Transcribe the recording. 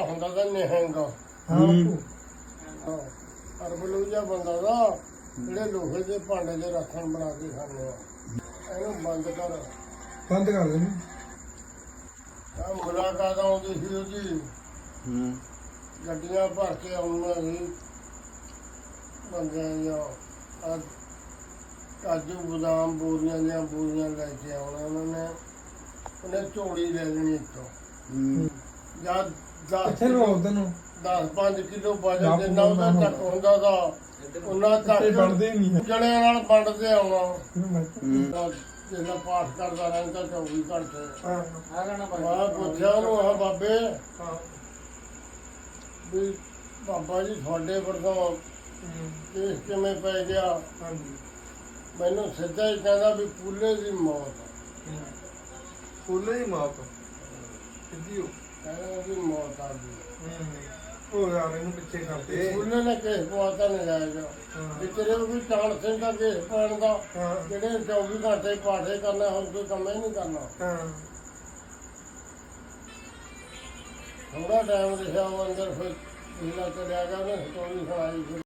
ਹੁੰਦਾ ਤਾਂ ਨਿਹੰਗ। ਹਾਂ। ਅਰਬਲੂ ਜਿਹਾ ਬੰਦਾ ਦਾ ਜਿਹੜੇ ਲੋਹੇ ਦੇ ਭਾਂਡੇ ਦੇ ਰੱਖਣ ਬਣਾ ਕੇ ਖਾਂਦੇ ਆ। ਇਹਨੂੰ ਬੰਦ ਕਰ। ਬੰਦ ਕਰ ਦੇ ਆ ਮੁਲਾਕਾਤ ਆਉਂਦੀ ਸੀ ਉਹਦੀ। ਹੂੰ। ਗੱਡੀਆਂ ਭਰ ਕੇ ਆਉਂਦੀਆਂ ਸੀ। ਬੰਦਿਆਂ ਦੀਆਂ। ਆਹ ਕਾਜੂ ਬਦਾਮ ਬੋਰੀਆਂ ਦੀਆਂ ਬੋਰੀਆਂ ਲੈ ਕੇ ਆਉਣਾ ਉਹਨਾਂ ਨੇ। ਉਹਨੇ ਝੋਲੀ ਲੈ ਲੈਣੀ ਇੱਥੋਂ ਹੂੰ। ਜਾਂ ਕਿੱਥੇ ਨੂੰ ਆਉਦਾ ਨੂੰ 10 5 ਕਿਲੋ ਵਜਨ ਬਾਪੂ ਜਿੰਨਾ ਉਹਦਾ ਨੂੰ ਤੱਕ ਹੁੰਦਾ ਦਾ ਉਹਨਾਂ ਤੇ ਤੱਕ ਬਣਦੇ ਹੀ ਨਹੀਂ ਹੈ। ਜਣਿਆਂ ਨਾਲ ਵੰਡਦੇ ਆਉਣਾ ਹੂੰ। ਜਿਹੜਾ ਪਾਠ ਕਰਦਾ ਰਹਿੰਦਾ 24 ਘੰਟੇ। ਹਾਂ। ਮੈਂ ਪੁੱਛਿਆ ਉਹਨੂੰ ਆ ਬਾਬੇ ਹਾਂ। ਵੀ ਬਾਬਾ ਜੀ ਤੁਹਾਡੇ ਵਰਗਾ ਹਮ, ਕੇਸ ਕਿਵੇਂ ਪੈ ਗਿਆ? ਹਾਂਜੀ। ਮੈਨੂੰ ਸਿੱਧਾ ਹੀ ਕਹਿੰਦਾ ਵੀ ਪੂਲੇ ਦੀ ਮੌਤ ਹਮ। ਫੁੱਲੇ ਹੀ ਮਾਤ ਸਿੱਧੀ ਹੋ। ਕਹਿੰਦਾ ਮੌਤ ਆ ਗਈ। ਉਹ ਯਾਰ ਇਹਨੂੰ ਪਿੱਛੇ ਕਰਦੇ। ਪੂਲੇ ਨੇ ਕੇਸ ਪਵਾਤਾ ਨਜਾਇਜ਼ ਵੀ ਤੇਰੇ ਕੋਈ ਚਾਣ ਸਿੰਘ ਦਾ ਕੇਸ ਪਾਉਣ ਦਾ। ਹਾਂ। ਜਿਹੜੇ 24 ਘੰਟੇ ਪਾਠੇ ਕਰਨਾ ਹੋਰ ਕੋਈ ਕੰਮ ਹੀ ਨਹੀਂ ਕਰਨਾ। ਹਾਂ। ਥੋੜਾ ਟਾਈਮ ਰਿਹਾ ਉਹ ਅੰਦਰ ਫਿਰ ਪਿਛਲਾ ਚਲਿਆ ਗਿਆ ਉਹਨੇ ਸਟੋਰੀ ਸੁਣਾਈ ਫਿਰ